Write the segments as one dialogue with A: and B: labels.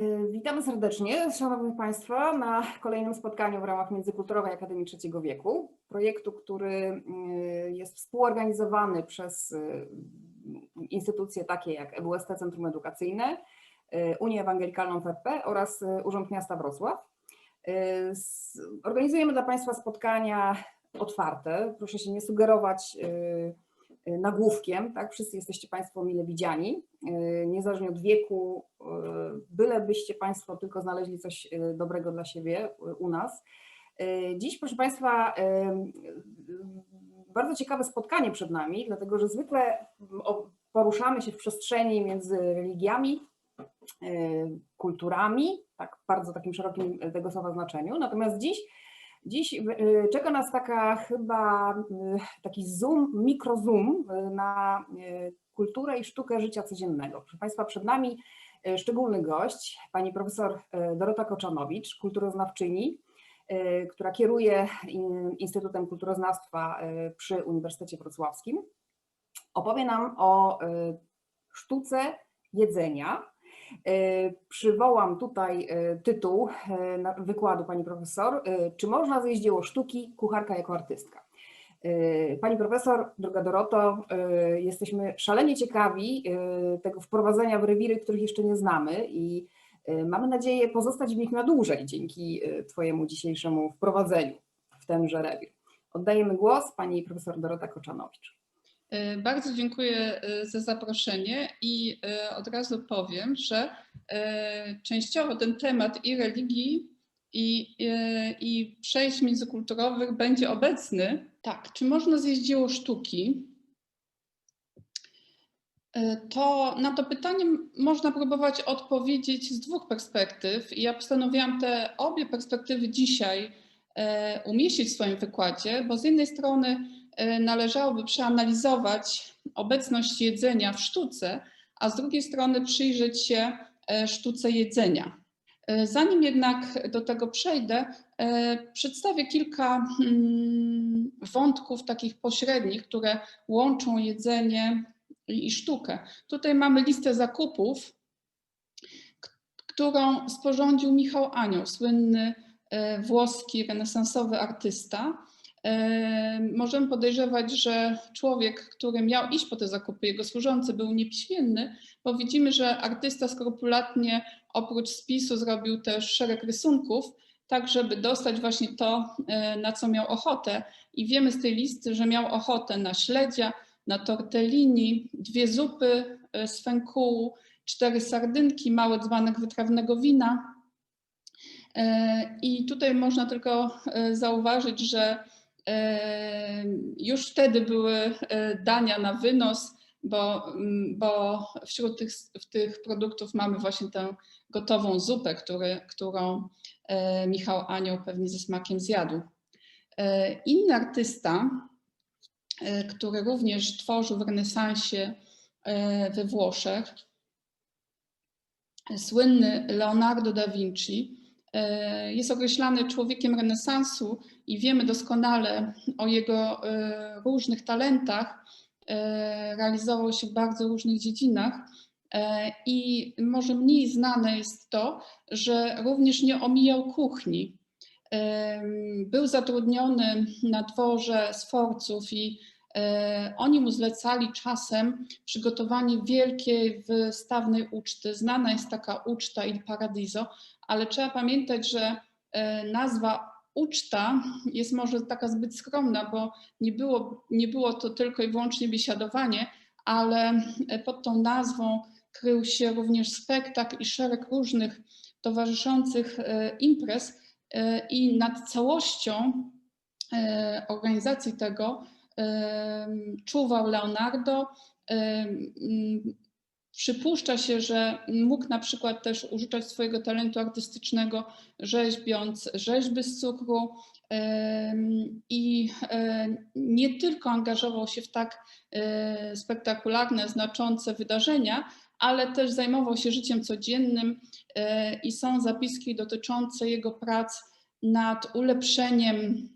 A: Y, Witamy serdecznie, Szanowni Państwo, na kolejnym spotkaniu w ramach Międzykulturowej Akademii Trzeciego Wieku, projektu, który y, jest współorganizowany przez y, instytucje takie jak EWST Centrum Edukacyjne, Unię Ewangelikalną FFP oraz Urząd Miasta Wrocław. Organizujemy dla Państwa spotkania otwarte, proszę się nie sugerować nagłówkiem, tak? Wszyscy jesteście Państwo mile widziani, y, niezależnie od wieku, y, bylebyście Państwo tylko znaleźli coś y, dobrego dla siebie u nas. Dziś, proszę Państwa, bardzo ciekawe spotkanie przed nami, dlatego że zwykle poruszamy się w przestrzeni między religiami, kulturami, tak bardzo takim szerokim tego słowa znaczeniu, natomiast dziś Dziś y, czeka nas taka chyba y, taki zoom, mikrozoom y, na kulturę i sztukę życia codziennego. Proszę Państwa, przed nami szczególny gość, pani profesor Dorota Koczanowicz, kulturoznawczyni, która kieruje in- Instytutem Kulturoznawstwa przy Uniwersytecie Wrocławskim. Opowie nam o sztuce jedzenia, E, Przywołam tutaj e, tytuł e, wykładu pani profesor. e, Czy można zjeść dzieło sztuki, kucharka jako artystka? E, Pani profesor, droga Doroto, e, jesteśmy szalenie ciekawi e, tego wprowadzenia w rewiry, których jeszcze nie znamy i e, mamy nadzieję pozostać w nich na dłużej dzięki e, Twojemu dzisiejszemu wprowadzeniu w tenże rewir. Oddajemy głos pani profesor Dorota Koczanowicz.
B: E, Bardzo dziękuję e, za zaproszenie i e, od razu powiem, że częściowo ten temat i religii, i, i przejść międzykulturowych będzie obecny. Tak, czy można zjeść dzieło sztuki? To na to pytanie można próbować odpowiedzieć z dwóch perspektyw. I ja postanowiłam te obie perspektywy dzisiaj umieścić w swoim wykładzie, bo z jednej strony należałoby przeanalizować obecność jedzenia w sztuce, a z drugiej strony przyjrzeć się e, sztuce jedzenia. E, Zanim jednak do tego przejdę, e, przedstawię kilka mm, wątków takich pośrednich, które łączą jedzenie i sztukę. Tutaj mamy listę zakupów, którą sporządził Michał Anioł, słynny włoski renesansowy artysta. Możemy podejrzewać, że człowiek, który miał iść po te zakupy, jego służący był niepiśmienny, bo widzimy, że artysta skrupulatnie oprócz spisu zrobił też szereg rysunków, tak żeby dostać właśnie to, e, na co miał ochotę. I wiemy z tej listy, że miał ochotę na śledzia, na tortellini, dwie zupy e, z fenkułu, cztery sardynki, mały dzbanek wytrawnego wina. E, I tutaj można tylko zauważyć, że już wtedy były e, dania na wynos, bo, mm, bo wśród tych, tych produktów mamy właśnie tę gotową zupę, który, którą e, Michał Anioł pewnie ze smakiem zjadł. E, Inny artysta, który również tworzył w renesansie we Włoszech, słynny Leonardo da Vinci, jest określany człowiekiem renesansu i wiemy doskonale o jego e, różnych talentach. E, Realizował się w bardzo różnych dziedzinach. E, I może mniej znane jest to, że również nie omijał kuchni. Był zatrudniony na dworze sforców i e, oni mu zlecali czasem przygotowanie wielkiej wystawnej uczty. Znana jest taka uczta Il Paradiso, ale trzeba pamiętać, że e, nazwa uczta jest może taka zbyt skromna, bo nie było, nie było to tylko i wyłącznie biesiadowanie, ale e, pod tą nazwą krył się również spektakl i szereg różnych towarzyszących e, imprez e, i nad całością e, organizacji tego czuwał Leonardo. Przypuszcza się, że mógł na przykład też użyczać swojego talentu artystycznego, rzeźbiąc rzeźby z cukru i e, nie tylko angażował się w tak e, spektakularne, znaczące wydarzenia, ale też zajmował się życiem codziennym e, i są zapiski dotyczące jego prac nad ulepszeniem,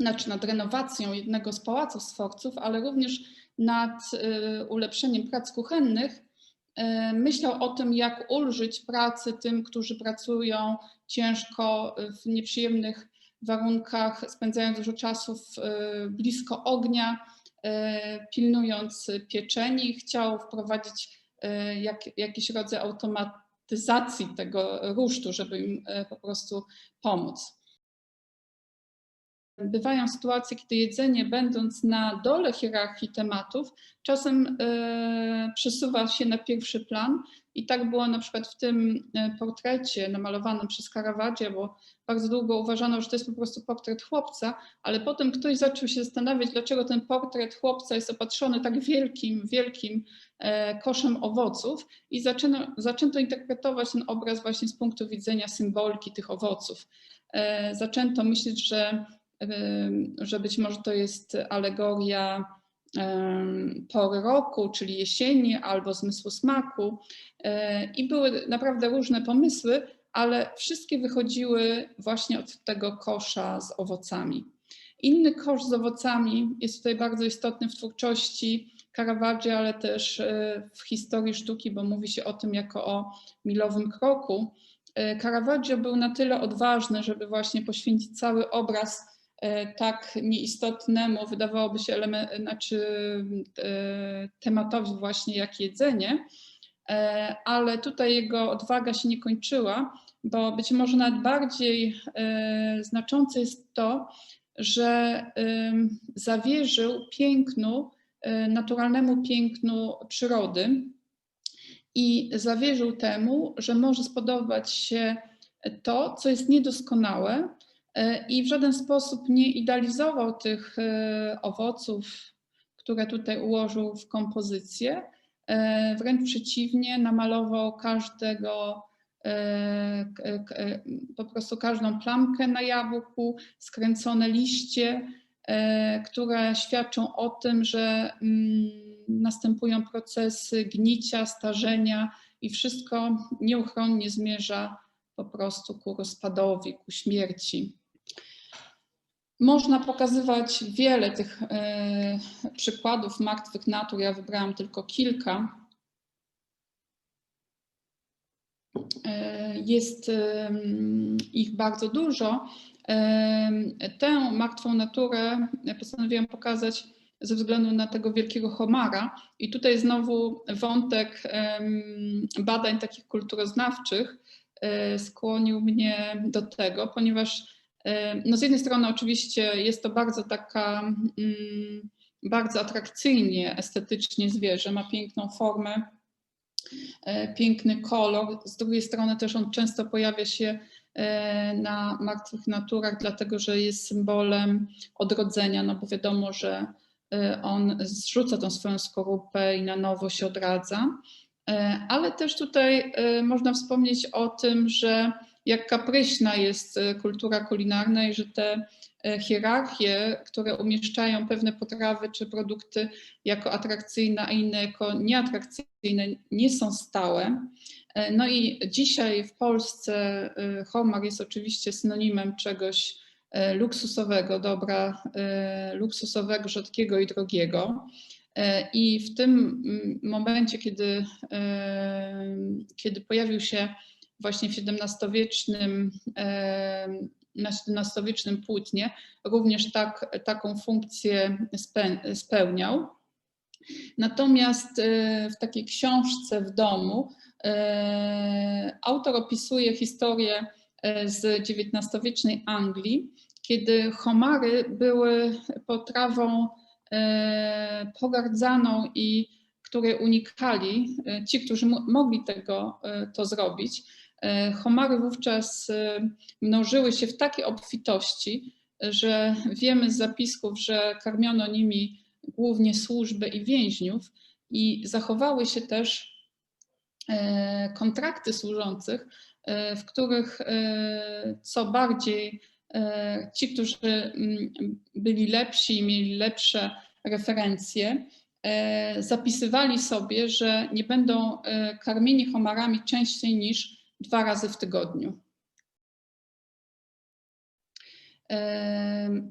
B: znaczy nad renowacją jednego z pałaców sforców, ale również nad e, ulepszeniem prac kuchennych e, myślał o tym, jak ulżyć pracy tym, którzy pracują ciężko w nieprzyjemnych warunkach, spędzają dużo czasu blisko ognia, pilnując pieczeni. Chciał wprowadzić jak, jakiś rodzaj automatyzacji tego rusztu, żeby im po prostu pomóc. Bywają sytuacje, kiedy jedzenie, będąc na dole hierarchii tematów, czasem e, przesuwa się na pierwszy plan. I tak było na przykład w tym e, portrecie namalowanym przez Caravaggio, bo bardzo długo uważano, że to jest po prostu portret chłopca, ale potem ktoś zaczął się zastanawiać, dlaczego ten portret chłopca jest opatrzony tak wielkim, wielkim e, koszem owoców i zaczęto, zaczęto interpretować ten obraz właśnie z punktu widzenia symboliki tych owoców. Zaczęto myśleć, że że być może to jest alegoria pory roku, czyli jesieni albo zmysłu smaku. E, I były naprawdę różne pomysły, ale wszystkie wychodziły właśnie od tego kosza z owocami. Inny kosz z owocami jest tutaj bardzo istotny w twórczości Caravaggia, ale też e, w historii sztuki, bo mówi się o tym jako o milowym kroku. E, Caravaggio był na tyle odważny, żeby właśnie poświęcić cały obraz tak nieistotnemu, wydawałoby się, znaczy e, tematowi właśnie jak jedzenie, E, ale tutaj jego odwaga się nie kończyła, bo być może nawet bardziej e, znaczące jest to, że zawierzył pięknu, e, naturalnemu pięknu przyrody i zawierzył temu, że może spodobać się to, co jest niedoskonałe e, i w żaden sposób nie idealizował tych e, owoców, które tutaj ułożył w kompozycję. E, Wręcz przeciwnie, namalował każdego, e, e, po prostu każdą plamkę na jabłku, skręcone liście, e, które świadczą o tym, że mm, następują procesy gnicia, starzenia i wszystko nieuchronnie zmierza po prostu ku rozpadowi, ku śmierci. Można pokazywać wiele tych e, przykładów martwych natur. Ja wybrałam tylko kilka. E, Jest em, ich bardzo dużo. Tę martwą naturę postanowiłam pokazać ze względu na tego wielkiego homara. I tutaj znowu wątek badań takich kulturoznawczych e, skłonił mnie do tego, ponieważ e, no z jednej strony oczywiście jest to bardzo taka, mm, bardzo atrakcyjnie estetycznie zwierzę, ma piękną formę, e, piękny kolor. Z drugiej strony też on często pojawia się e, na martwych naturach, dlatego że jest symbolem odrodzenia, no bo wiadomo, że e, on zrzuca tą swoją skorupę i na nowo się odradza. E, Ale też tutaj e, można wspomnieć o tym, że jak kapryśna jest e, kultura kulinarna i że te hierarchie, które umieszczają pewne potrawy czy produkty jako atrakcyjne, a inne jako nieatrakcyjne, nie są stałe. No i dzisiaj w Polsce homar jest oczywiście synonimem czegoś luksusowego, dobra luksusowego, rzadkiego i drogiego. E, I w tym mm, momencie, kiedy, e, kiedy pojawił się właśnie w XVII-wiecznym, e, na XVII-wiecznym płótnie, również tak, taką funkcję spełniał. Natomiast w takiej książce w domu autor opisuje historię z XIX-wiecznej Anglii, kiedy homary były potrawą pogardzaną i której unikali e, ci, którzy mo- mogli tego e, to zrobić. E, Homary wówczas e, mnożyły się w takiej obfitości, że wiemy z zapisków, że karmiono nimi głównie służby i więźniów i zachowały się też e, kontrakty służących, e, w których e, co bardziej e, ci, którzy mm, byli lepsi i mieli lepsze referencje, e, zapisywali sobie, że nie będą e, karmieni homarami częściej niż dwa razy w tygodniu.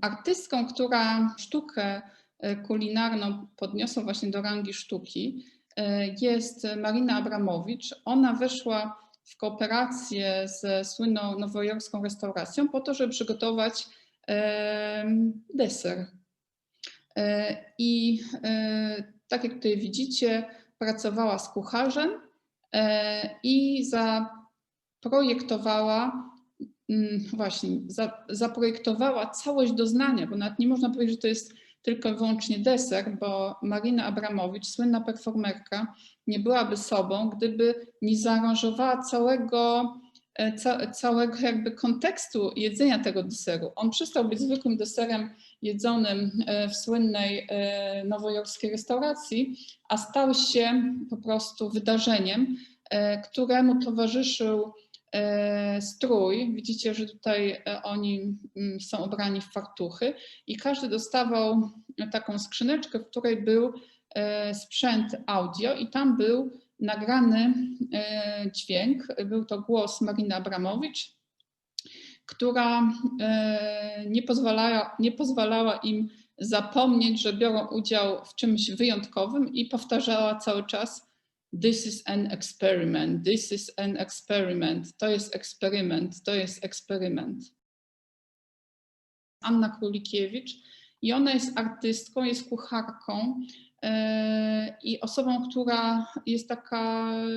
B: Artystką, która sztukę e, kulinarną podniosła właśnie do rangi sztuki, e, jest Marina Abramowicz. Ona weszła w kooperację ze słynną nowojorską restauracją po to, żeby przygotować deser. E, I e, tak jak tutaj widzicie, pracowała z kucharzem e, i zaprojektowała mm, właśnie, za, zaprojektowała całość doznania, bo nawet nie można powiedzieć, że to jest tylko i wyłącznie deser, bo Marina Abramowicz, słynna performerka, nie byłaby sobą, gdyby nie zaaranżowała całego, e, ca, całego jakby kontekstu jedzenia tego deseru. On przestał być zwykłym deserem jedzonym e, w słynnej e, nowojorskiej restauracji, a stał się po prostu wydarzeniem, któremu towarzyszył strój. Widzicie, że tutaj e, oni mm, są ubrani w fartuchy i każdy dostawał taką skrzyneczkę, w której był e, sprzęt audio i tam był nagrany e, dźwięk. Był to głos Mariny Abramowicz, która e, nie pozwalała, nie pozwalała im zapomnieć, że biorą udział w czymś wyjątkowym i powtarzała cały czas This is an experiment, this is an experiment, to jest eksperyment, to jest eksperyment. Anna Królikiewicz i ona jest artystką, jest kucharką e, i osobą, która jest taka e,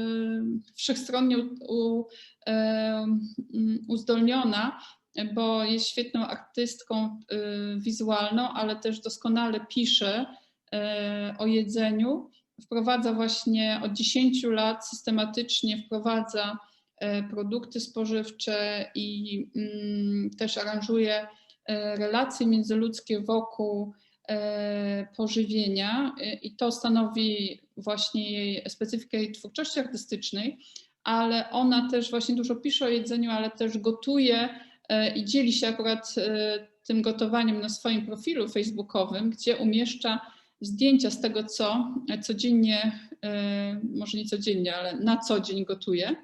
B: wszechstronnie e, mm, uzdolniona, bo jest świetną artystką wizualną, ale też doskonale pisze o jedzeniu. Wprowadza właśnie od 10 lat systematycznie wprowadza e, produkty spożywcze i mm, też aranżuje e, relacje międzyludzkie wokół e, pożywienia i to stanowi właśnie jej specyfikę jej twórczości artystycznej, ale ona też właśnie dużo pisze o jedzeniu, ale też gotuje i dzieli się akurat tym gotowaniem na swoim profilu facebookowym, gdzie umieszcza zdjęcia z tego, co codziennie, e, może nie codziennie, ale na co dzień gotuje.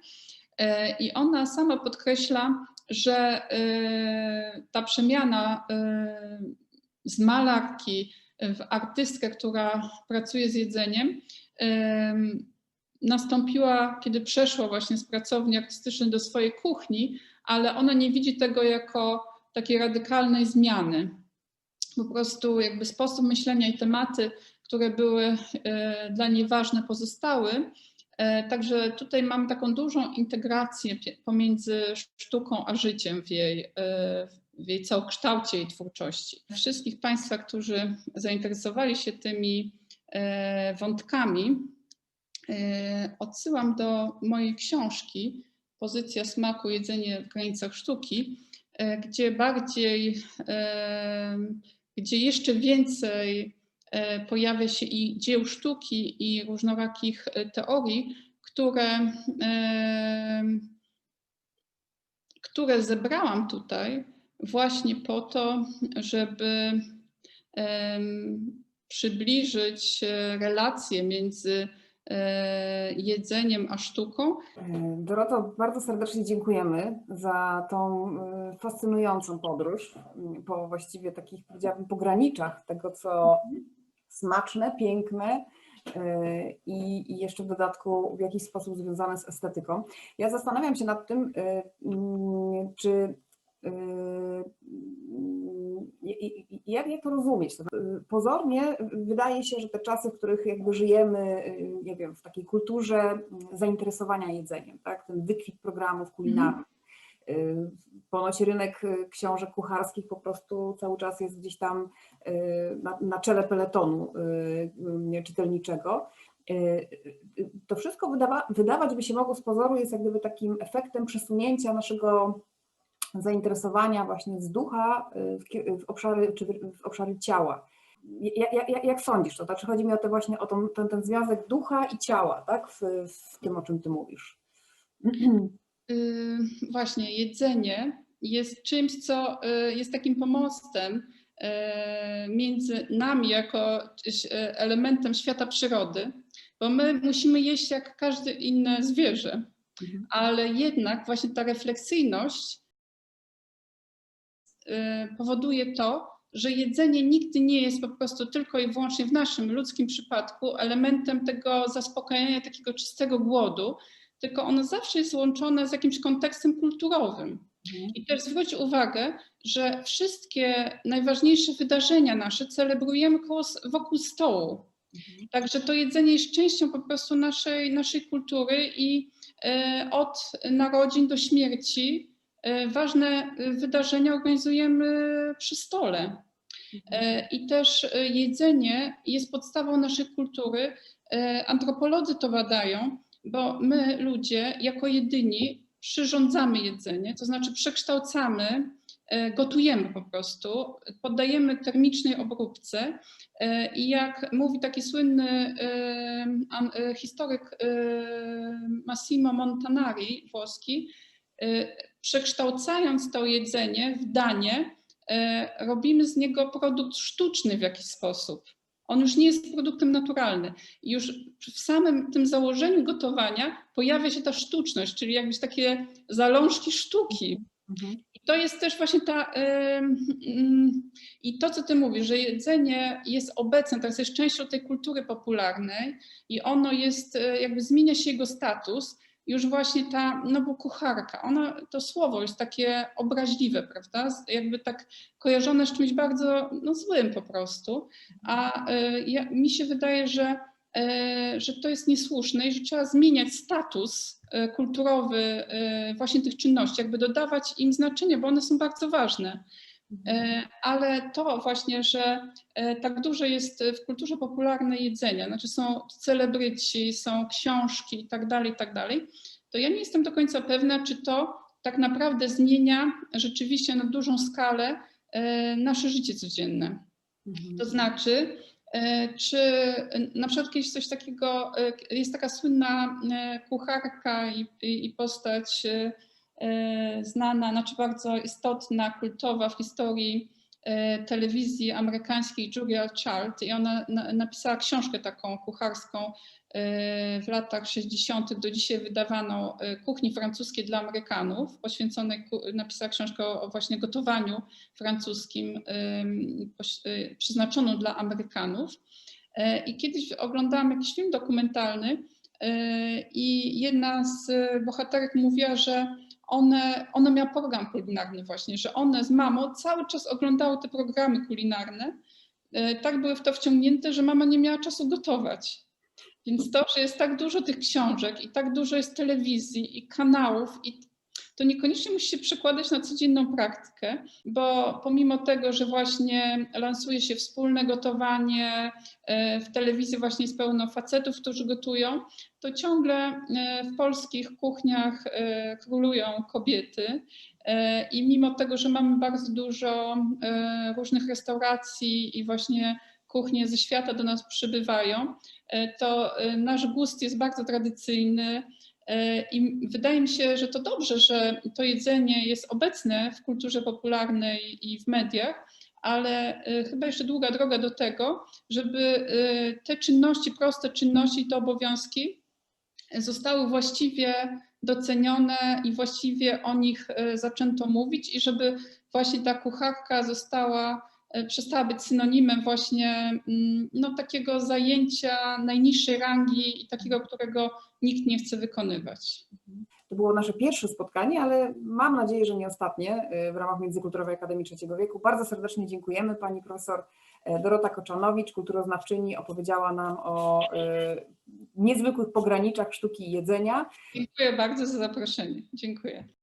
B: I ona sama podkreśla, że e, ta przemiana e, z malarki w artystkę, która pracuje z jedzeniem, em, nastąpiła, kiedy przeszła właśnie z pracowni artystycznej do swojej kuchni, ale ona nie widzi tego jako takiej radykalnej zmiany. Po prostu jakby sposób myślenia i tematy, które były e, dla niej ważne, pozostały. E, Także tutaj mamy taką dużą integrację pomiędzy sztuką a życiem w jej, e, w jej całokształcie i twórczości. Wszystkich Państwa, którzy zainteresowali się tymi wątkami, odsyłam do mojej książki Pozycja smaku, jedzenie w granicach sztuki, gdzie bardziej, gdzie jeszcze więcej e, pojawia się i dzieł sztuki i różnorakich e, teorii, które, e, które zebrałam tutaj właśnie po to, żeby przybliżyć relacje między jedzeniem a sztuką.
A: E, Doroto, bardzo serdecznie dziękujemy za tą e, fascynującą podróż m, po właściwie takich, powiedziałabym, pograniczach tego, co smaczne, piękne e, i, jeszcze w dodatku w jakiś sposób związane z estetyką. Ja zastanawiam się nad tym, e, mm, czy e, mm, jak, jak to rozumieć? Znaczy, Pozornie wydaje się, że te czasy, w których jakby żyjemy, y, nie wiem, w takiej kulturze mm, zainteresowania jedzeniem, tak? ten wykwit programów kulinarnych. Y, Ponoć rynek y, książek kucharskich po prostu cały czas jest gdzieś tam y, na, na czele peletonu y, y, czytelniczego. Y, y, To wszystko wydawa, wydawać by się mogło z pozoru jest jak gdyby takim efektem przesunięcia naszego zainteresowania właśnie z ducha y, w, obszary, czy w obszary ciała. Jak, jak, jak sądzisz to? Znaczy chodzi mi o to właśnie o tą, ten, ten związek ducha i ciała, tak? W, w tym, o czym ty mówisz.
B: Y, Właśnie, jedzenie jest czymś, co y, jest takim pomostem y, między nami jako y, elementem świata przyrody, bo my musimy jeść jak każde inne zwierzę,
A: Mhm.
B: ale jednak właśnie ta refleksyjność powoduje to, że jedzenie nigdy nie jest po prostu tylko i wyłącznie w naszym ludzkim przypadku elementem tego zaspokajania takiego czystego głodu, tylko ono zawsze jest łączone z jakimś kontekstem kulturowym. I też zwróć uwagę, że wszystkie najważniejsze wydarzenia nasze celebrujemy wokół stołu. Także to jedzenie jest częścią po prostu naszej, naszej kultury i e, od narodzin do śmierci ważne wydarzenia organizujemy przy stole. E, I też e, jedzenie jest podstawą naszej kultury. E, Antropolodzy to badają, bo my ludzie jako jedyni przyrządzamy jedzenie, to znaczy przekształcamy, e, gotujemy po prostu, poddajemy termicznej obróbce e, i jak mówi taki słynny e, e, historyk e, Massimo Montanari, włoski, e, przekształcając to jedzenie w danie, e, robimy z niego produkt sztuczny w jakiś sposób. On już nie jest produktem naturalnym. I już w samym tym założeniu gotowania pojawia się ta sztuczność, czyli jakbyś takie zalążki sztuki.
A: Mhm.
B: I to jest też właśnie ta. ym, ym, I to, co ty mówisz, że jedzenie jest obecne, to jest częścią tej kultury popularnej i ono jest, jakby zmienia się jego status. Już właśnie ta, no bo kucharka, ona, to słowo jest takie obraźliwe, prawda? Jakby tak kojarzone z czymś bardzo no, złym po prostu. A e, ja, mi się wydaje, że, e, że to jest niesłuszne i że trzeba zmieniać status e, kulturowy właśnie tych czynności, jakby dodawać im znaczenie, bo one są bardzo ważne. E, Ale to właśnie, że e, tak dużo jest w kulturze popularnej jedzenia, znaczy są celebryci, są książki i tak dalej, i tak dalej, to ja nie jestem do końca pewna, czy to tak naprawdę zmienia rzeczywiście na dużą skalę e, nasze życie codzienne.
A: Mhm.
B: To znaczy, czy na przykład kiedyś coś takiego, jest taka słynna kucharka i, i i postać znana, znaczy bardzo istotna, kultowa w historii e, telewizji amerykańskiej Julia Child i ona na, napisała książkę taką kucharską e, w latach 60. do dzisiaj wydawaną e, Kuchni francuskiej dla Amerykanów, poświęconej, napisała książkę o, właśnie gotowaniu francuskim przeznaczoną dla Amerykanów. E, I kiedyś oglądałam jakiś film dokumentalny e, i jedna z bohaterek mówiła, że one, ona miała program kulinarny właśnie, że one z mamą cały czas oglądały te programy kulinarne. E, Tak były w to wciągnięte, że mama nie miała czasu gotować. Więc to, że jest tak dużo tych książek i tak dużo jest telewizji i kanałów, i to niekoniecznie musi się przekładać na codzienną praktykę, bo pomimo tego, że właśnie lansuje się wspólne gotowanie, e, w telewizji właśnie jest pełno facetów, którzy gotują, to ciągle e, w polskich kuchniach e, królują kobiety. I mimo tego, że mamy bardzo dużo różnych restauracji i właśnie kuchnie ze świata do nas przybywają, to nasz gust jest bardzo tradycyjny. E, I wydaje mi się, że to dobrze, że to jedzenie jest obecne w kulturze popularnej i w mediach, ale e, chyba jeszcze długa droga do tego, żeby e, te czynności, proste czynności, te obowiązki zostały właściwie docenione i właściwie o nich zaczęto mówić i żeby właśnie ta kucharka została, przestała być synonimem właśnie mm, no, takiego zajęcia najniższej rangi i takiego, którego nikt nie chce wykonywać.
A: To było nasze pierwsze spotkanie, ale mam nadzieję, że nie ostatnie y, w ramach Międzykulturowej Akademii Trzeciego Wieku. Bardzo serdecznie dziękujemy. Pani profesor e, Dorota Koczanowicz, kulturoznawczyni, opowiedziała nam o niezwykłych pograniczach sztuki jedzenia.
B: Dziękuję bardzo za zaproszenie. Dziękuję.